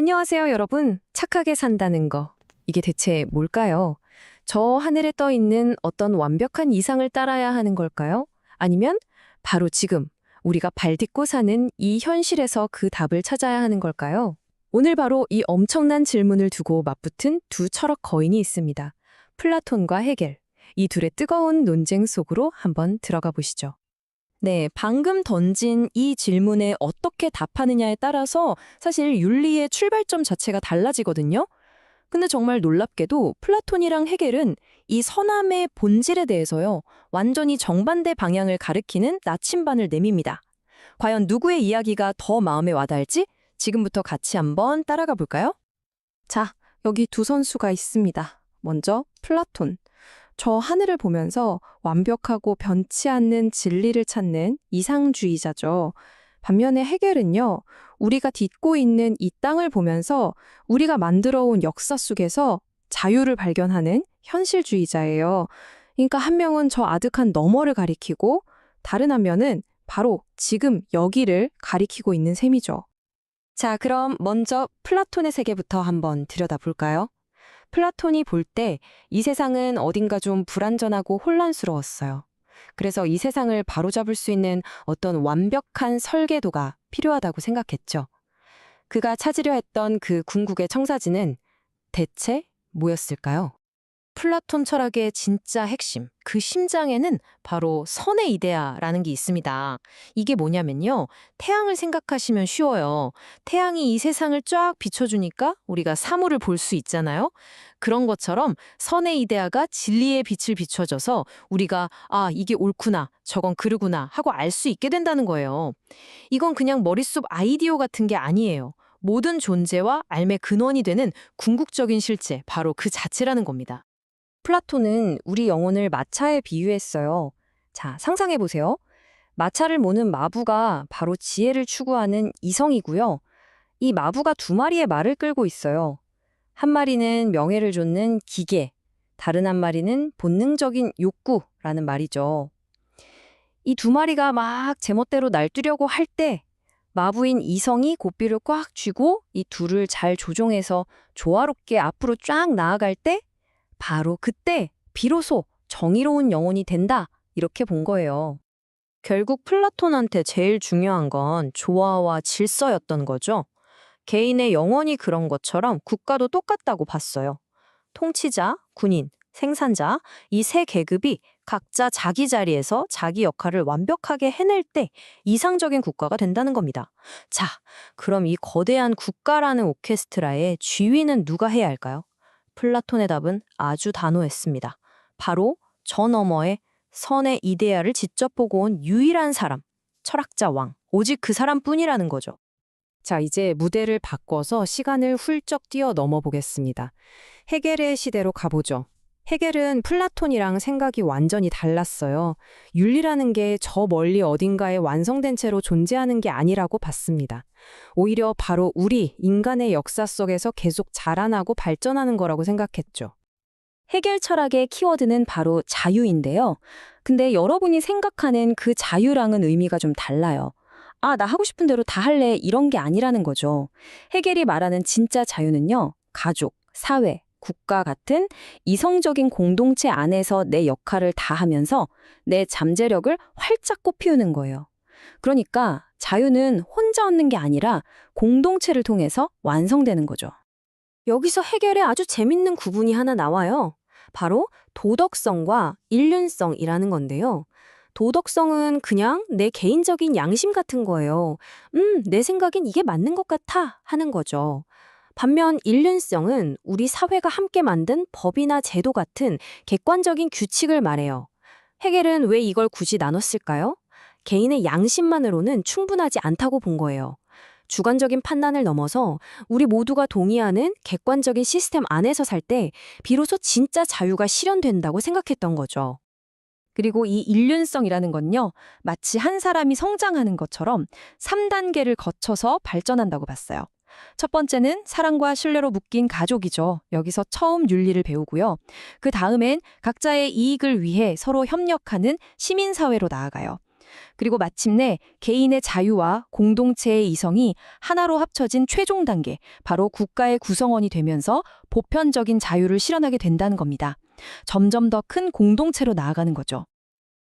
안녕하세요, 여러분. 착하게 산다는 거. 이게 대체 뭘까요? 저 하늘에 떠 있는 어떤 완벽한 이상을 따라야 하는 걸까요? 아니면 바로 지금 우리가 발 딛고 사는 이 현실에서 그 답을 찾아야 하는 걸까요? 오늘 바로 이 엄청난 질문을 두고 맞붙은 두 철학 거인이 있습니다. 플라톤과 헤겔. 이 둘의 뜨거운 논쟁 속으로 한번 들어가 보시죠. 네, 방금 던진 이 질문에 어떻게 답하느냐에 따라서 사실 윤리의 출발점 자체가 달라지거든요. 근데 정말 놀랍게도 플라톤이랑 헤겔은 이 선함의 본질에 대해서요, 완전히 정반대 방향을 가리키는 나침반을 내밉니다. 과연 누구의 이야기가 더 마음에 와닿을지 지금부터 같이 한번 따라가 볼까요? 자, 여기 두 선수가 있습니다. 먼저 플라톤. 저 하늘을 보면서 완벽하고 변치 않는 진리를 찾는 이상주의자죠. 반면에 헤겔은요, 우리가 딛고 있는 이 땅을 보면서 우리가 만들어 온 역사 속에서 자유를 발견하는 현실주의자예요. 그러니까 한 명은 저 아득한 너머를 가리키고 다른 한 면은 바로 지금 여기를 가리키고 있는 셈이죠. 자, 그럼 먼저 플라톤의 세계부터 한번 들여다볼까요? 플라톤이 볼 때 이 세상은 어딘가 좀 불완전하고 혼란스러웠어요. 그래서 이 세상을 바로잡을 수 있는 어떤 완벽한 설계도가 필요하다고 생각했죠. 그가 찾으려 했던 그 궁극의 청사진은 대체 뭐였을까요? 플라톤 철학의 진짜 핵심, 그 심장에는 바로 선의 이데아라는 게 있습니다. 이게 뭐냐면요. 태양을 생각하시면 쉬워요. 태양이 이 세상을 쫙 비춰주니까 우리가 사물을 볼 수 있잖아요. 그런 것처럼 선의 이데아가 진리의 빛을 비춰줘서 우리가 아, 이게 옳구나, 저건 그르구나 하고 알 수 있게 된다는 거예요. 이건 그냥 머릿속 아이디어 같은 게 아니에요. 모든 존재와 삶의 근원이 되는 궁극적인 실체, 바로 그 자체라는 겁니다. 플라톤은 우리 영혼을 마차에 비유했어요. 자, 상상해 보세요. 마차를 모는 마부가 바로 지혜를 추구하는 이성이고요. 이 마부가 두 마리의 말을 끌고 있어요. 한 마리는 명예를 좇는 기계, 다른 한 마리는 본능적인 욕구라는 말이죠. 이 두 마리가 막 제멋대로 날뛰려고 할 때 마부인 이성이 고삐를 꽉 쥐고 이 둘을 잘 조종해서 조화롭게 앞으로 쫙 나아갈 때 바로 그때 비로소 정의로운 영혼이 된다 이렇게 본 거예요. 결국 플라톤한테 제일 중요한 건 조화와 질서였던 거죠. 개인의 영혼이 그런 것처럼 국가도 똑같다고 봤어요. 통치자, 군인, 생산자 이 세 계급이 각자 자기 자리에서 자기 역할을 완벽하게 해낼 때 이상적인 국가가 된다는 겁니다. 자, 그럼 이 거대한 국가라는 오케스트라의 지휘는 누가 해야 할까요? 플라톤의 답은 아주 단호했습니다. 바로 저 너머에 선의 이데아를 직접 보고 온 유일한 사람, 철학자 왕, 오직 그 사람뿐이라는 거죠. 자, 이제 무대를 바꿔서 시간을 훌쩍 뛰어 넘어 보겠습니다. 헤겔의 시대로 가보죠. 헤겔은 플라톤이랑 생각이 완전히 달랐어요. 윤리라는 게 저 멀리 어딘가에 완성된 채로 존재하는 게 아니라고 봤습니다. 오히려 바로 우리 인간의 역사 속에서 계속 자라나고 발전하는 거라고 생각했죠. 해결 철학의 키워드는 바로 자유인데요. 근데 여러분이 생각하는 그 자유랑은 의미가 좀 달라요. 아, 나 하고 싶은 대로 다 할래. 이런 게 아니라는 거죠. 해겔이 말하는 진짜 자유는요. 가족, 사회, 국가 같은 이성적인 공동체 안에서 내 역할을 다 하면서 내 잠재력을 활짝 꽃피우는 거예요. 그러니까 자유는 혼자 얻는 게 아니라 공동체를 통해서 완성되는 거죠. 여기서 해결에 아주 재밌는 구분이 하나 나와요. 바로 도덕성과 인륜성이라는 건데요. 도덕성은 그냥 내 개인적인 양심 같은 거예요. 음, 내 생각엔 이게 맞는 것 같아 하는 거죠. 반면 인륜성은 우리 사회가 함께 만든 법이나 제도 같은 객관적인 규칙을 말해요. 해겔은 왜 이걸 굳이 나눴을까요? 개인의 양심만으로는 충분하지 않다고 본 거예요. 주관적인 판단을 넘어서 우리 모두가 동의하는 객관적인 시스템 안에서 살 때 비로소 진짜 자유가 실현된다고 생각했던 거죠. 그리고 이 인륜성이라는 건요, 마치 한 사람이 성장하는 것처럼 3단계를 거쳐서 발전한다고 봤어요. 첫 번째는 사랑과 신뢰로 묶인 가족이죠. 여기서 처음 윤리를 배우고요. 그 다음엔 각자의 이익을 위해 서로 협력하는 시민사회로 나아가요. 그리고 마침내 개인의 자유와 공동체의 이성이 하나로 합쳐진 최종 단계, 바로 국가의 구성원이 되면서 보편적인 자유를 실현하게 된다는 겁니다. 점점 더 큰 공동체로 나아가는 거죠.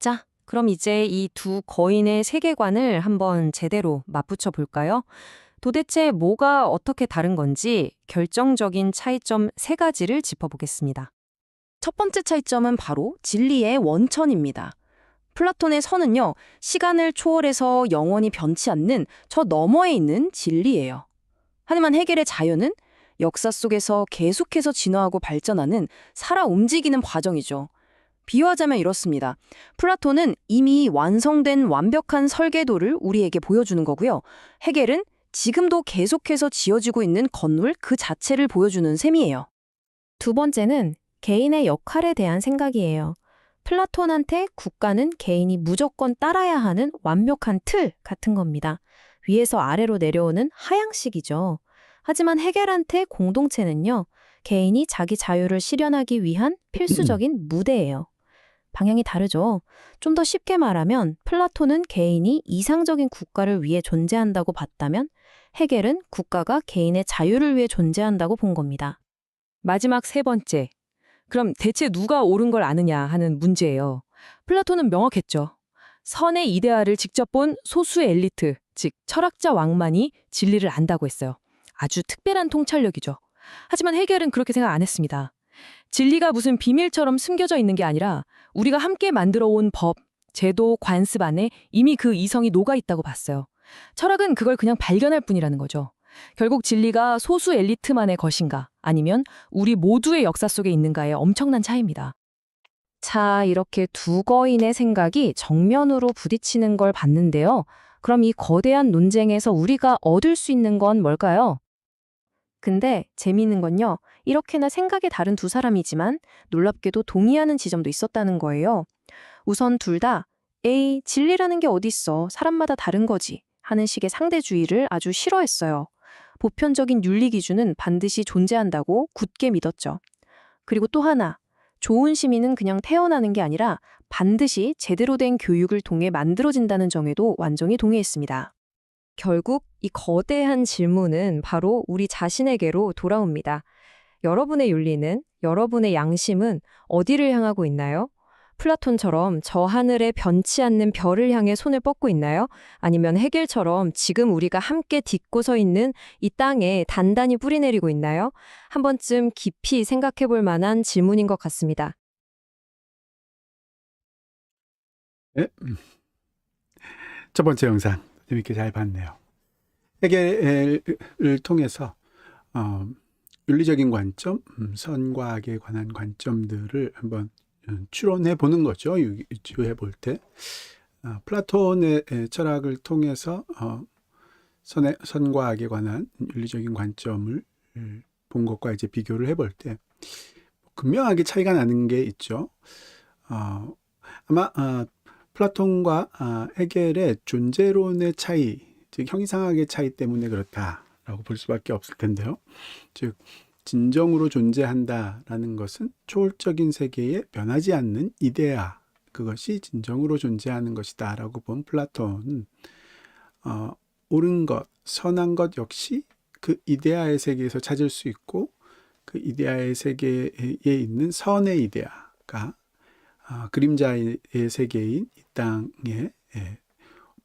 자, 그럼 이제 이 두 거인의 세계관을 한번 제대로 맞붙여 볼까요? 도대체 뭐가 어떻게 다른 건지 결정적인 차이점 세 가지를 짚어보겠습니다. 첫 번째 차이점은 바로 진리의 원천입니다. 플라톤의 선은요, 시간을 초월해서 영원히 변치 않는 저 너머에 있는 진리예요. 하지만 해겔의 자연은 역사 속에서 계속해서 진화하고 발전하는 살아 움직이는 과정이죠. 비유하자면 이렇습니다. 플라톤은 이미 완성된 완벽한 설계도를 우리에게 보여주는 거고요. 해겔은 지금도 계속해서 지어지고 있는 건물 그 자체를 보여주는 셈이에요. 두 번째는 개인의 역할에 대한 생각이에요. 플라톤한테 국가는 개인이 무조건 따라야 하는 완벽한 틀 같은 겁니다. 위에서 아래로 내려오는 하향식이죠. 하지만 해겔한테 공동체는요, 개인이 자기 자유를 실현하기 위한 필수적인 무대예요. 방향이 다르죠. 좀 더 쉽게 말하면 플라톤은 개인이 이상적인 국가를 위해 존재한다고 봤다면 해겔은 국가가 개인의 자유를 위해 존재한다고 본 겁니다. 마지막 세 번째. 그럼 대체 누가 옳은 걸 아느냐 하는 문제예요. 플라톤은 명확했죠. 선의 이데아를 직접 본 소수의 엘리트, 즉 철학자 왕만이 진리를 안다고 했어요. 아주 특별한 통찰력이죠. 하지만 해결은 그렇게 생각 안 했습니다. 진리가 무슨 비밀처럼 숨겨져 있는 게 아니라 우리가 함께 만들어 온 법, 제도, 관습 안에 이미 그 이성이 녹아 있다고 봤어요. 철학은 그걸 그냥 발견할 뿐이라는 거죠. 결국 진리가 소수 엘리트만의 것인가 아니면 우리 모두의 역사 속에 있는가의 엄청난 차이입니다. 자, 이렇게 두 거인의 생각이 정면으로 부딪히는 걸 봤는데요. 그럼 이 거대한 논쟁에서 우리가 얻을 수 있는 건 뭘까요? 근데 재미있는 건요. 이렇게나 생각이 다른 두 사람이지만 놀랍게도 동의하는 지점도 있었다는 거예요. 우선 둘 다 에이, 진리라는 게 어딨어. 사람마다 다른 거지. 하는 식의 상대주의를 아주 싫어했어요. 보편적인 윤리 기준은 반드시 존재한다고 굳게 믿었죠. 그리고 또 하나, 좋은 시민은 그냥 태어나는 게 아니라 반드시 제대로 된 교육을 통해 만들어진다는 점에도 완전히 동의했습니다. 결국 이 거대한 질문은 바로 우리 자신에게로 돌아옵니다. 여러분의 윤리는, 여러분의 양심은 어디를 향하고 있나요? 플라톤처럼 저 하늘에 변치 않는 별을 향해 손을 뻗고 있나요? 아니면 해겔처럼 지금 우리가 함께 딛고 서 있는 이 땅에 단단히 뿌리내리고 있나요? 한 번쯤 깊이 생각해 볼 만한 질문인 것 같습니다. 네. 첫 번째 영상 재밌게 잘 봤네요. 해결을 통해서 어, 윤리적인 관점, 음, 선과 악에 관한 관점들을 한번 음, 추론해 보는 거죠. 유추해 볼 때. 어, 플라톤의 에, 철학을 통해서 어, 선의, 선과 악에 관한 윤리적인 관점을 음, 본 것과 이제 비교를 해볼 때 분명하게 차이가 나는 게 있죠. 어, 아마 어, 플라톤과 아, 해겔의 존재론의 차이, 즉 형이상학의 차이 때문에 그렇다라고 볼 수밖에 없을 텐데요. 즉 진정으로 존재한다라는 것은 초월적인 세계에 변하지 않는 이데아, 그것이 진정으로 존재하는 것이다 라고 본 플라톤은 어, 옳은 것, 선한 것 역시 그 이데아의 세계에서 찾을 수 있고 그 이데아의 세계에 있는 선의 이데아가 아, 그림자의 세계인 이 땅에 예,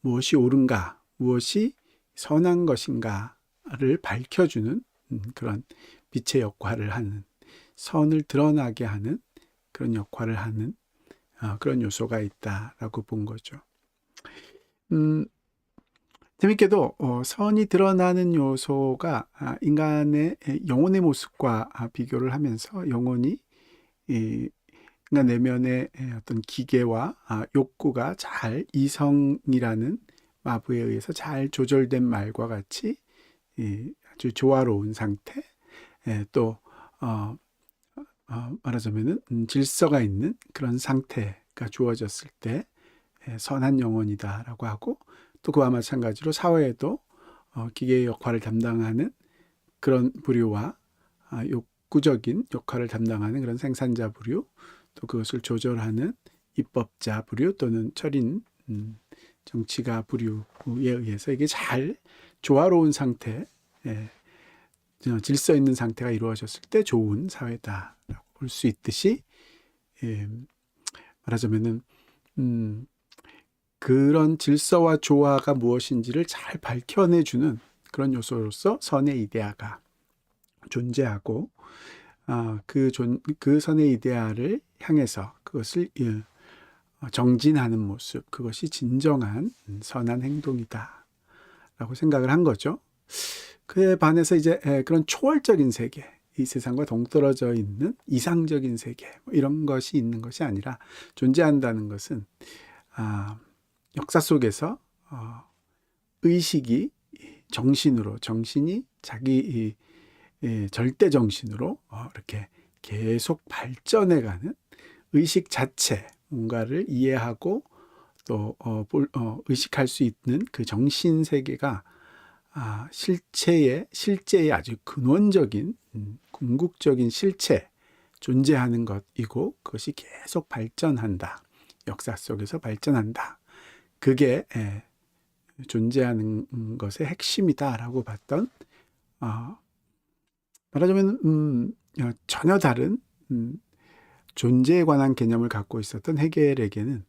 무엇이 옳은가, 무엇이 선한 것인가를 밝혀주는 음, 그런 빛의 역할을 하는 선을 드러나게 하는 그런 역할을 하는 아, 그런 요소가 있다라고 본 거죠. 음, 재밌게도 어, 선이 드러나는 요소가 아, 인간의 영혼의 모습과 아, 비교를 하면서 영혼이 이, 인간 내면의 어떤 기계와 아, 욕구가 잘 이성이라는 마부에 의해서 잘 조절된 말과 같이 아주 조화로운 상태, 또 어, 어, 말하자면은 음, 질서가 있는 그런 상태가 주어졌을 때 선한 영혼이다라고 하고 또 그와 마찬가지로 사회에도 어, 기계의 역할을 담당하는 그런 부류와 아, 욕구적인 역할을 담당하는 그런 생산자 부류 또 그것을 조절하는 입법자 부류 또는 철인 음, 정치가 부류에 의해서 이게 잘 조화로운 상태, 예, 어, 질서 있는 상태가 이루어졌을 때 좋은 사회다라고 볼 수 있듯이 예, 말하자면은 음, 그런 질서와 조화가 무엇인지를 잘 밝혀내주는 그런 요소로서 선의 이데아가 존재하고 아, 그, 존, 그 선의 이데아를 향해서 그것을 예, 어, 정진하는 모습, 그것이 진정한 선한 행동이다. 라고 생각을 한 거죠. 그에 반해서 이제 에, 그런 초월적인 세계, 이 세상과 동떨어져 있는 이상적인 세계, 뭐 이런 것이 있는 것이 아니라 존재한다는 것은 아, 역사 속에서 어, 의식이 정신으로, 정신이 자기 이, 이 절대 정신으로 어, 이렇게 계속 발전해가는 의식 자체, 뭔가를 이해하고 또 어, 볼, 어, 의식할 수 있는 그 정신 세계가 아, 실체의 실제의 아주 근원적인 음, 궁극적인 실체 존재하는 것이고 그것이 계속 발전한다. 역사 속에서 발전한다. 그게 에, 존재하는 것의 핵심이다라고 봤던 어, 말하자면 음, 어, 전혀 다른 음, 존재에 관한 개념을 갖고 있었던 헤겔에게는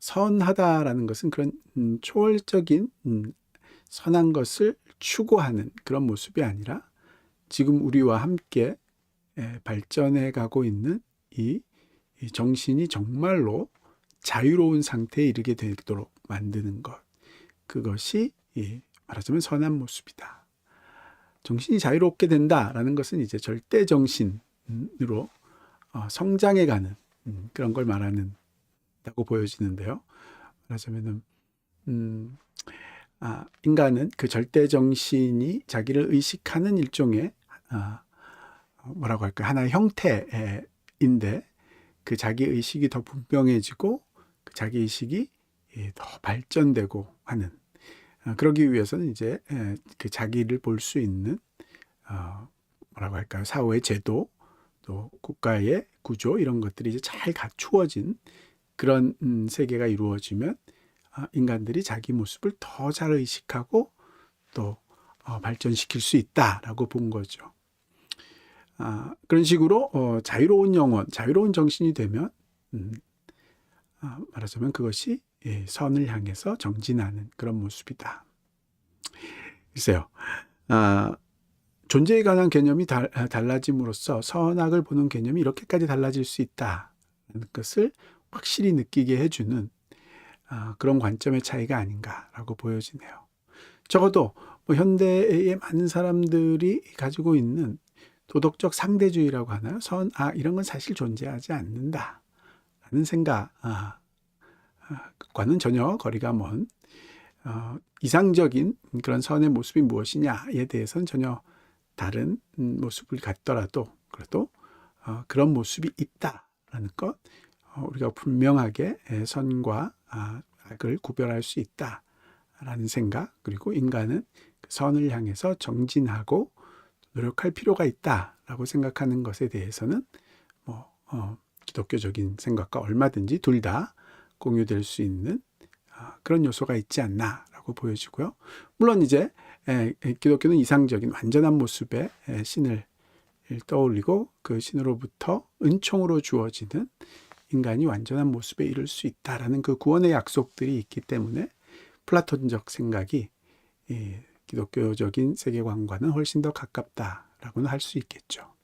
선하다라는 것은 그런 음, 초월적인 음, 선한 것을 추구하는 그런 모습이 아니라 지금 우리와 함께 에, 발전해 가고 있는 이, 이 정신이 정말로 자유로운 상태에 이르게 되도록 만드는 것. 그것이 이, 말하자면 선한 모습이다. 정신이 자유롭게 된다라는 것은 이제 절대 정신으로 어, 성장해 가는 음, 그런 걸 말하는다고 보여지는데요. 말하자면은 음, 아, 인간은 그 절대 정신이 자기를 의식하는 일종의 아, 뭐라고 할까 하나의 형태인데 그 자기 의식이 더 분명해지고 그 자기 의식이 예, 더 발전되고 하는 아, 그러기 위해서는 이제 에, 그 자기를 볼 수 있는 어, 뭐라고 할까요? 사회의 제도 또 국가의 구조 이런 것들이 이제 잘 갖추어진 그런 음, 세계가 이루어지면 아, 인간들이 자기 모습을 더 잘 의식하고 또 어, 발전시킬 수 있다라고 본 거죠. 아, 그런 식으로 어, 자유로운 영혼, 자유로운 정신이 되면 음, 아, 말하자면 그것이 예, 선을 향해서 정진하는 그런 모습이다. 글쎄요. 아, 존재에 관한 개념이 달, 아, 달라짐으로써 선악을 보는 개념이 이렇게까지 달라질 수 있다는 것을 확실히 느끼게 해주는 아, 그런 관점의 차이가 아닌가라고 보여지네요. 적어도 뭐 현대의 많은 사람들이 가지고 있는 도덕적 상대주의라고 하나요? 선, 아, 이런 건 사실 존재하지 않는다. 라는 생각, 아, 아, 과는 전혀 거리가 먼, 어, 이상적인 그런 선의 모습이 무엇이냐에 대해서는 전혀 다른 음, 모습을 갖더라도, 그래도 어, 그런 모습이 있다라는 것, 어, 우리가 분명하게 에, 선과 아, 악을 구별할 수 있다라는 생각, 그리고 인간은 그 선을 향해서 정진하고 노력할 필요가 있다라고 생각하는 것에 대해서는 뭐 어, 기독교적인 생각과 얼마든지 둘 다 공유될 수 있는 아, 그런 요소가 있지 않나라고 보여지고요. 물론 이제 에, 에, 기독교는 이상적인 완전한 모습의 에, 신을 떠올리고 그 신으로부터 은총으로 주어지는 인간이 완전한 모습에 이를 수 있다라는 그 구원의 약속들이 있기 때문에 플라톤적 생각이 이 기독교적인 세계관과는 훨씬 더 가깝다라고는 할 수 있겠죠.